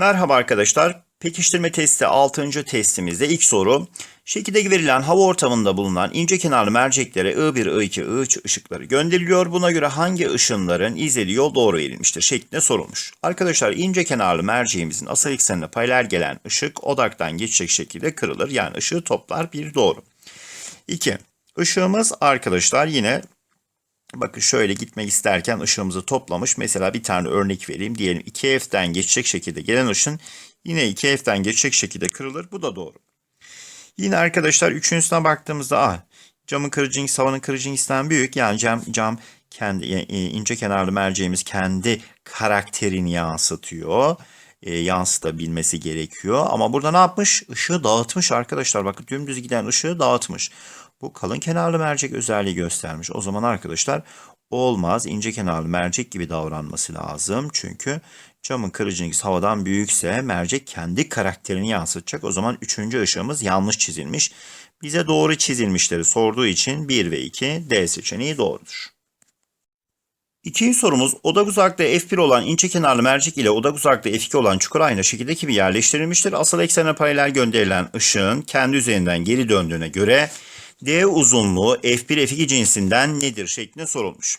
Merhaba arkadaşlar. Pekiştirme testi 6. testimizde ilk soru. Şekilde verilen hava ortamında bulunan ince kenarlı merceklere I1, I2, I3 ışıkları gönderiliyor. Buna göre hangi ışınların izlediği yol doğru verilmiştir şeklinde sorulmuş. Arkadaşlar ince kenarlı merceğimizin asal eksenine paralel gelen ışık odaktan geçecek şekilde kırılır. Yani ışığı toplar bir doğru. 2. Işığımız arkadaşlar yine Bakın şöyle gitmek isterken ışığımızı toplamış. Mesela bir tane örnek vereyim. Diyelim 2F'den geçecek şekilde gelen ışın yine 2F'den geçecek şekilde kırılır. Bu da doğru. Yine arkadaşlar üçüncüsüne baktığımızda ah, camın kırıcı havanın kırıcı inksten büyük. Yani cam, cam kendi e, ince kenarlı merceğimiz kendi karakterini yansıtıyor. E, yansıtabilmesi gerekiyor. Ama burada ne yapmış? Işığı dağıtmış arkadaşlar. Bakın dümdüz giden ışığı dağıtmış. Bu kalın kenarlı mercek özelliği göstermiş. O zaman arkadaşlar olmaz. ince kenarlı mercek gibi davranması lazım. Çünkü camın kırıcı havadan büyükse mercek kendi karakterini yansıtacak. O zaman üçüncü ışığımız yanlış çizilmiş. Bize doğru çizilmişleri sorduğu için 1 ve 2 D seçeneği doğrudur. İkinci sorumuz odak uzaklığı f1 olan ince kenarlı mercek ile odak uzaklığı f2 olan çukur ayna şekildeki bir yerleştirilmiştir. Asal eksene paralel gönderilen ışığın kendi üzerinden geri döndüğüne göre D uzunluğu F1 F2 cinsinden nedir şeklinde sorulmuş.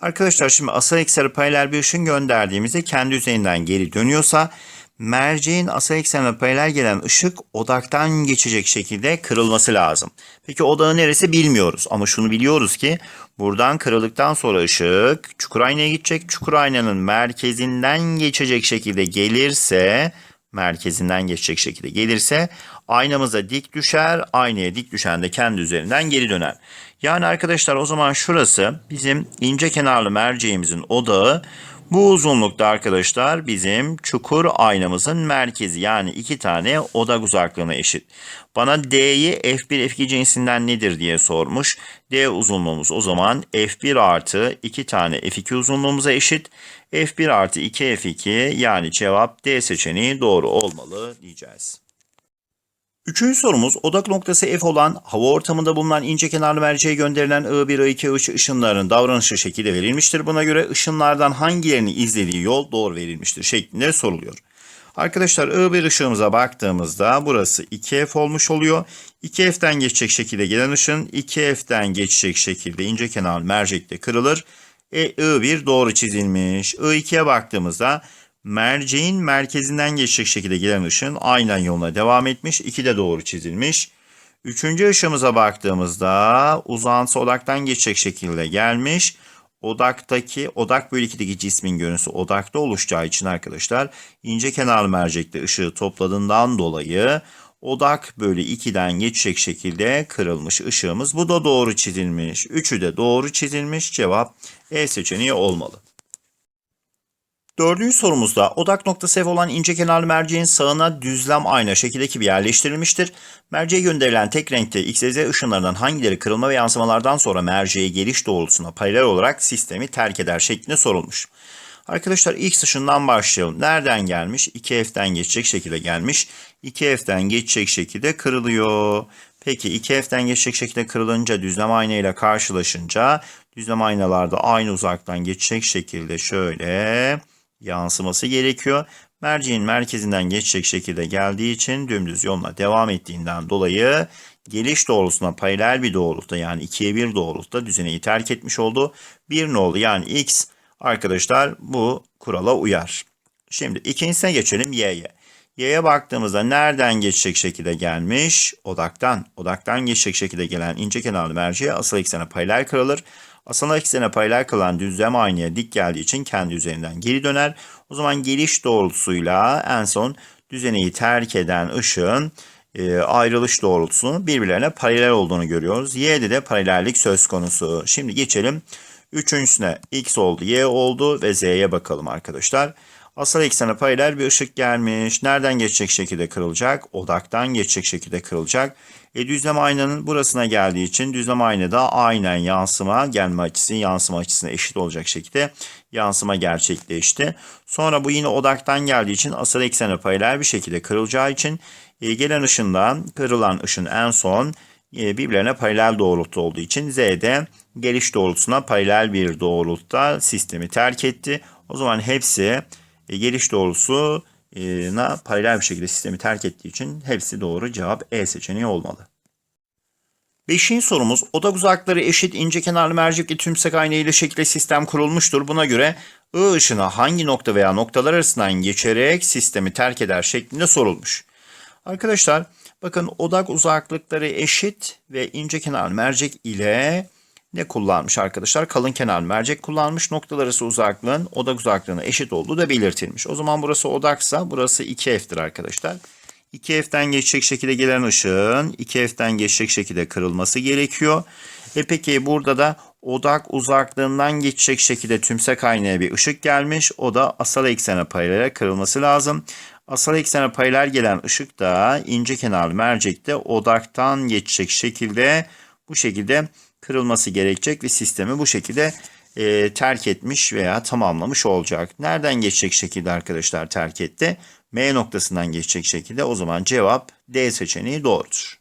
Arkadaşlar şimdi asal ekseni paralel bir ışın gönderdiğimizde kendi üzerinden geri dönüyorsa merceğin asal eksenine paralel gelen ışık odaktan geçecek şekilde kırılması lazım. Peki odağı neresi bilmiyoruz ama şunu biliyoruz ki buradan kırıldıktan sonra ışık çukur aynaya gidecek. Çukur aynanın merkezinden geçecek şekilde gelirse merkezinden geçecek şekilde gelirse aynamıza dik düşer. Aynaya dik düşen de kendi üzerinden geri döner. Yani arkadaşlar o zaman şurası bizim ince kenarlı merceğimizin odağı. Bu uzunlukta arkadaşlar bizim çukur aynamızın merkezi yani iki tane odak uzaklığına eşit. Bana D'yi F1 F2 cinsinden nedir diye sormuş. D uzunluğumuz o zaman F1 artı 2 tane F2 uzunluğumuza eşit. F1 artı 2 F2 yani cevap D seçeneği doğru olmalı diyeceğiz. Üçüncü sorumuz odak noktası F olan hava ortamında bulunan ince kenarlı merceğe gönderilen I1, I2, I3 ışınlarının davranışı şekilde verilmiştir. Buna göre ışınlardan hangilerini izlediği yol doğru verilmiştir şeklinde soruluyor. Arkadaşlar I1 ışığımıza baktığımızda burası 2F olmuş oluyor. 2F'den geçecek şekilde gelen ışın 2F'den geçecek şekilde ince kenarlı mercekte kırılır. E, I1 doğru çizilmiş. I2'ye baktığımızda merceğin merkezinden geçecek şekilde gelen ışın aynen yoluna devam etmiş. 2 de doğru çizilmiş. Üçüncü ışığımıza baktığımızda uzantısı odaktan geçecek şekilde gelmiş. Odaktaki, odak bölü 2'deki cismin görüntüsü odakta oluşacağı için arkadaşlar ince kenarlı mercekte ışığı topladığından dolayı odak bölü 2'den geçecek şekilde kırılmış ışığımız. Bu da doğru çizilmiş. Üçü de doğru çizilmiş. Cevap E seçeneği olmalı. Dördüncü sorumuzda odak noktası F olan ince kenarlı merceğin sağına düzlem ayna şekildeki bir yerleştirilmiştir. Merceğe gönderilen tek renkte X ışınlarından hangileri kırılma ve yansımalardan sonra merceğe geliş doğrultusuna paralel olarak sistemi terk eder şeklinde sorulmuş. Arkadaşlar X ışığından başlayalım. Nereden gelmiş? 2F'den geçecek şekilde gelmiş. 2F'den geçecek şekilde kırılıyor. Peki 2F'den geçecek şekilde kırılınca düzlem ayna ile karşılaşınca düzlem aynalarda aynı uzaktan geçecek şekilde şöyle yansıması gerekiyor. Merceğin merkezinden geçecek şekilde geldiği için dümdüz yoluna devam ettiğinden dolayı geliş doğrultusuna paralel bir doğrultuda yani 2'ye 1 doğrultuda düzeneyi terk etmiş oldu. 1 nolu yani x arkadaşlar bu kurala uyar. Şimdi ikincisine geçelim y'ye. Y'ye baktığımızda nereden geçecek şekilde gelmiş? Odaktan. Odaktan geçecek şekilde gelen ince kenarlı merceğe asal eksene paralel kırılır. Asal eksene paralel kalan düzlem aynaya dik geldiği için kendi üzerinden geri döner. O zaman geliş doğrultusuyla en son düzeneyi terk eden ışığın e, ayrılış doğrultusunun birbirlerine paralel olduğunu görüyoruz. Y'de de paralellik söz konusu. Şimdi geçelim. Üçüncüsüne x oldu, y oldu ve z'ye bakalım arkadaşlar. Asal eksene paralel bir ışık gelmiş. Nereden geçecek şekilde kırılacak? Odaktan geçecek şekilde kırılacak. E, düzlem aynanın burasına geldiği için düzlem aynada aynen yansıma gelme açısı yansıma açısına eşit olacak şekilde yansıma gerçekleşti. Sonra bu yine odaktan geldiği için asal eksene paralel bir şekilde kırılacağı için e, gelen ışından kırılan ışın en son e, birbirlerine paralel doğrultu olduğu için Z'de geliş doğrultusuna paralel bir doğrultuda sistemi terk etti. O zaman hepsi e, geliş doğrusu na paralel bir şekilde sistemi terk ettiği için hepsi doğru. Cevap E seçeneği olmalı. Beşinci sorumuz odak uzakları eşit ince kenarlı mercekli tümsek ayna ile şekilde sistem kurulmuştur. Buna göre I ışını hangi nokta veya noktalar arasından geçerek sistemi terk eder şeklinde sorulmuş. Arkadaşlar bakın odak uzaklıkları eşit ve ince kenarlı mercek ile ne kullanmış arkadaşlar? Kalın kenarlı mercek kullanmış. Noktalar arası uzaklığın odak uzaklığına eşit olduğu da belirtilmiş. O zaman burası odaksa burası 2F'tir arkadaşlar. 2F'den geçecek şekilde gelen ışığın 2F'den geçecek şekilde kırılması gerekiyor. E peki burada da odak uzaklığından geçecek şekilde tümsek aynaya bir ışık gelmiş. O da asal eksene paralel kırılması lazım. Asal eksene paralel gelen ışık da ince kenarlı mercekte odaktan geçecek şekilde bu şekilde kırılması gerekecek ve sistemi bu şekilde e, terk etmiş veya tamamlamış olacak. Nereden geçecek şekilde arkadaşlar terk etti? M noktasından geçecek şekilde o zaman cevap D seçeneği doğrudur.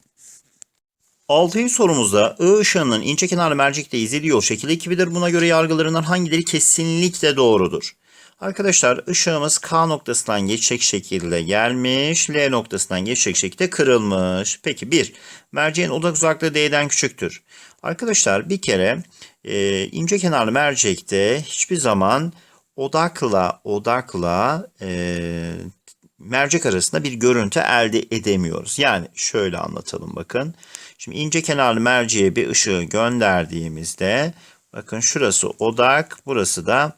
Altıncı sorumuzda I ışığının ince kenarlı mercekte izlediği şekilde ekibidir. Buna göre yargılarından hangileri kesinlikle doğrudur? Arkadaşlar ışığımız K noktasından geçecek şekilde gelmiş. L noktasından geçecek şekilde kırılmış. Peki 1. Merceğin odak uzaklığı D'den küçüktür. Arkadaşlar bir kere e, ince kenarlı mercekte hiçbir zaman odakla odakla e, mercek arasında bir görüntü elde edemiyoruz. Yani şöyle anlatalım bakın. Şimdi ince kenarlı merceğe bir ışığı gönderdiğimizde bakın şurası odak, burası da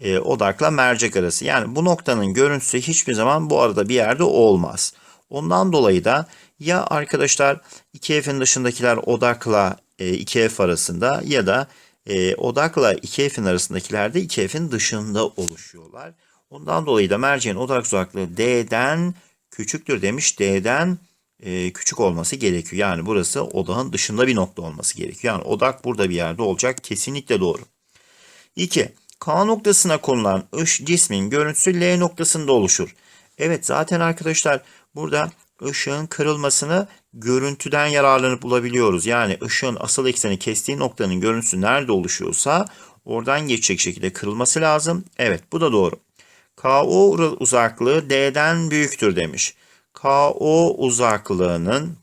e, odakla mercek arası. Yani bu noktanın görüntüsü hiçbir zaman bu arada bir yerde olmaz. Ondan dolayı da ya arkadaşlar 2F'in dışındakiler odakla e, 2F arasında ya da e, odakla 2F'in arasındakiler de 2F'in dışında oluşuyorlar. Ondan dolayı da merceğin odak uzaklığı D'den küçüktür demiş. D'den e, küçük olması gerekiyor. Yani burası odağın dışında bir nokta olması gerekiyor. Yani odak burada bir yerde olacak. Kesinlikle doğru. 2. K noktasına konulan ış cismin görüntüsü L noktasında oluşur. Evet zaten arkadaşlar burada ışığın kırılmasını görüntüden yararlanıp bulabiliyoruz. Yani ışığın asıl ekseni kestiği noktanın görüntüsü nerede oluşuyorsa oradan geçecek şekilde kırılması lazım. Evet bu da doğru. KO uzaklığı D'den büyüktür demiş. KO uzaklığının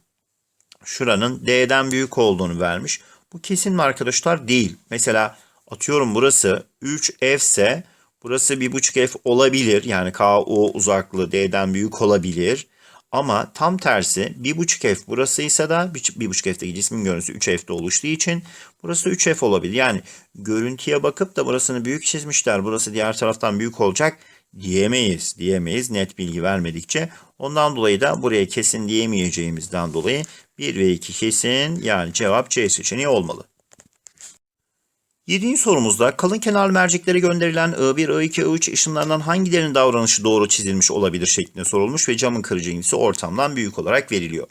şuranın D'den büyük olduğunu vermiş. Bu kesin mi arkadaşlar? Değil. Mesela atıyorum burası 3F ise burası 1.5F olabilir. Yani KO uzaklığı D'den büyük olabilir. Ama tam tersi 1.5F burasıysa da 1.5F'deki cismin görüntüsü 3F'de oluştuğu için burası 3F olabilir. Yani görüntüye bakıp da burasını büyük çizmişler. Burası diğer taraftan büyük olacak diyemeyiz. Diyemeyiz net bilgi vermedikçe. Ondan dolayı da buraya kesin diyemeyeceğimizden dolayı 1 ve 2 kesin yani cevap C seçeneği olmalı. Yedinci sorumuzda kalın kenarlı merceklere gönderilen I1, I2, I3 ışınlarından hangilerinin davranışı doğru çizilmiş olabilir şeklinde sorulmuş ve camın kırıcı indisi ortamdan büyük olarak veriliyor.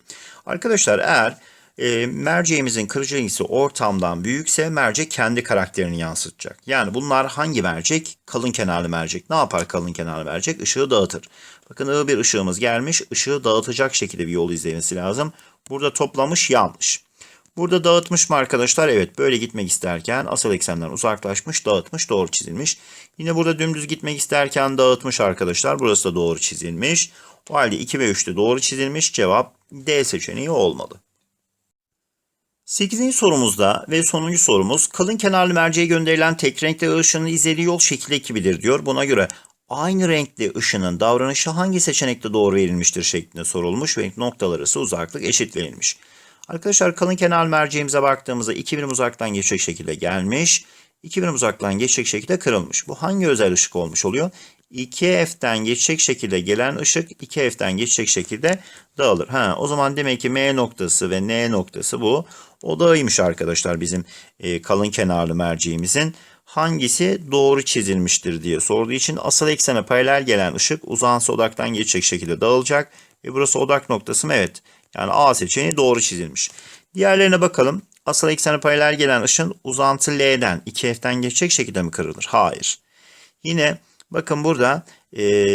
Arkadaşlar eğer e, merceğimizin kırıcı indisi ortamdan büyükse mercek kendi karakterini yansıtacak. Yani bunlar hangi mercek? Kalın kenarlı mercek. Ne yapar kalın kenarlı mercek? Işığı dağıtır. Bakın I1 ışığımız gelmiş. ışığı dağıtacak şekilde bir yol izlemesi lazım. Burada toplamış yanlış. Burada dağıtmış mı arkadaşlar? Evet böyle gitmek isterken asal eksenden uzaklaşmış, dağıtmış, doğru çizilmiş. Yine burada dümdüz gitmek isterken dağıtmış arkadaşlar. Burası da doğru çizilmiş. O halde 2 ve 3 de doğru çizilmiş. Cevap D seçeneği olmalı. 8. sorumuzda ve sonuncu sorumuz kalın kenarlı merceğe gönderilen tek renkli ışının izlediği yol şekil ekibidir diyor. Buna göre aynı renkli ışının davranışı hangi seçenekte doğru verilmiştir şeklinde sorulmuş ve noktalar arası uzaklık eşit verilmiş. Arkadaşlar kalın kenar merceğimize baktığımızda 2 birim uzaktan geçecek şekilde gelmiş. 2 birim uzaktan geçecek şekilde kırılmış. Bu hangi özel ışık olmuş oluyor? 2F'den geçecek şekilde gelen ışık 2F'den geçecek şekilde dağılır. Ha, o zaman demek ki M noktası ve N noktası bu. Odağıymış arkadaşlar bizim e, kalın kenarlı merceğimizin. Hangisi doğru çizilmiştir diye sorduğu için asal eksene paralel gelen ışık uzansı odaktan geçecek şekilde dağılacak. Ve burası odak noktası mı? Evet. Yani A seçeneği doğru çizilmiş. Diğerlerine bakalım. Asal eksene paralel gelen ışın uzantı L'den 2F'den geçecek şekilde mi kırılır? Hayır. Yine bakın burada e,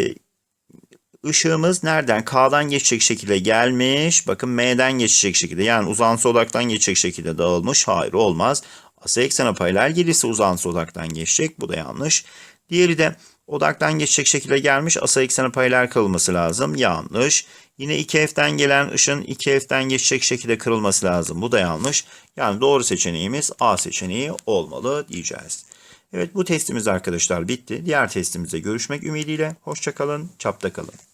ışığımız nereden? K'dan geçecek şekilde gelmiş. Bakın M'den geçecek şekilde yani uzantısı odaktan geçecek şekilde dağılmış. Hayır olmaz. Asal eksene paralel gelirse uzantısı odaktan geçecek. Bu da yanlış. Diğeri de Odaktan geçecek şekilde gelmiş. Asal eksene paralel kırılması lazım. Yanlış. Yine 2F'den gelen ışın 2F'den geçecek şekilde kırılması lazım. Bu da yanlış. Yani doğru seçeneğimiz A seçeneği olmalı diyeceğiz. Evet bu testimiz arkadaşlar bitti. Diğer testimizde görüşmek ümidiyle. Hoşçakalın, çapta kalın.